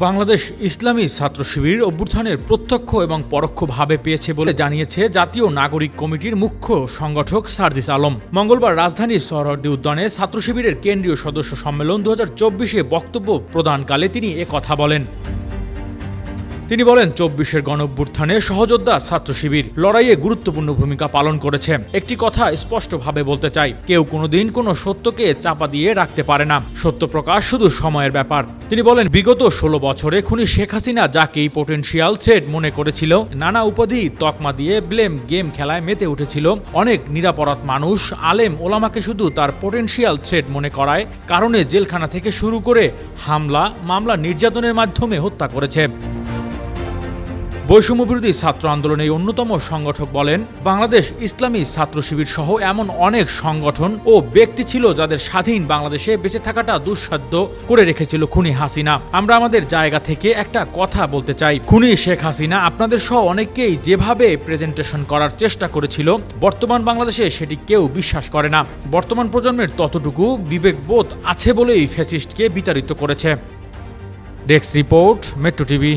বাংলাদেশ ইসলামী ছাত্র শিবির অভ্যুত্থানের প্রত্যক্ষ এবং পরোক্ষভাবে পেয়েছে বলে জানিয়েছে জাতীয় নাগরিক কমিটির মুখ্য সংগঠক সার্জিস আলম। মঙ্গলবার রাজধানীর সরহদ্দি উদ্যানে ছাত্র শিবিরের কেন্দ্রীয় সদস্য সম্মেলন দু হাজার বক্তব্য প্রদানকালে তিনি কথা বলেন। তিনি বলেন, চব্বিশের গণঅভ্যুত্থানে সহযোদ্ধা ছাত্র শিবির লড়াইয়ে গুরুত্বপূর্ণ ভূমিকা পালন করেছে। একটি কথা স্পষ্টভাবে বলতে চাই, কেউ কোনোদিন কোনো সত্যকে চাপা দিয়ে রাখতে পারে না। সত্য প্রকাশ শুধু সময়ের ব্যাপার। তিনি বলেন, বিগত ষোলো বছরে খুনি শেখ হাসিনা যাকেই পোটেনশিয়াল থ্রেড মনে করেছিল, নানা উপাধি তকমা দিয়ে ব্লেম গেম খেলায় মেতে উঠেছিল। অনেক নিরাপরাধ মানুষ, আলেম ওলামাকে শুধু তার পোটেনশিয়াল থ্রেড মনে করায়, কারণে জেলখানা থেকে শুরু করে হামলা, মামলা নির্যাতনের মাধ্যমে হত্যা করেছে। বৈষম্য বিরোধী ছাত্র আন্দোলনের অন্যতম সংগঠক বলেন, বাংলাদেশ ইসলামী ছাত্র শিবির সহ এমন অনেক সংগঠন ও ব্যক্তি ছিল যাদের স্বাধীন বাংলাদেশে বেঁচে থাকাটা দুঃসাধ্য করে রেখেছিল খুনি হাসিনা। আমরা আমাদের জায়গা থেকে একটা কথা বলতে চাই। খুনি শেখ হাসিনা আপনাদের সহ অনেককেই যেভাবে প্রেজেন্টেশন করার চেষ্টা করেছিল, বর্তমান বাংলাদেশে সেটি কেউ বিশ্বাস করে না। বর্তমান প্রজন্মের ততটুকু বিবেকবোধ আছে বলেই ফ্যাসিস্টকে বিতাড়িত করেছে। Desk report, metro TV.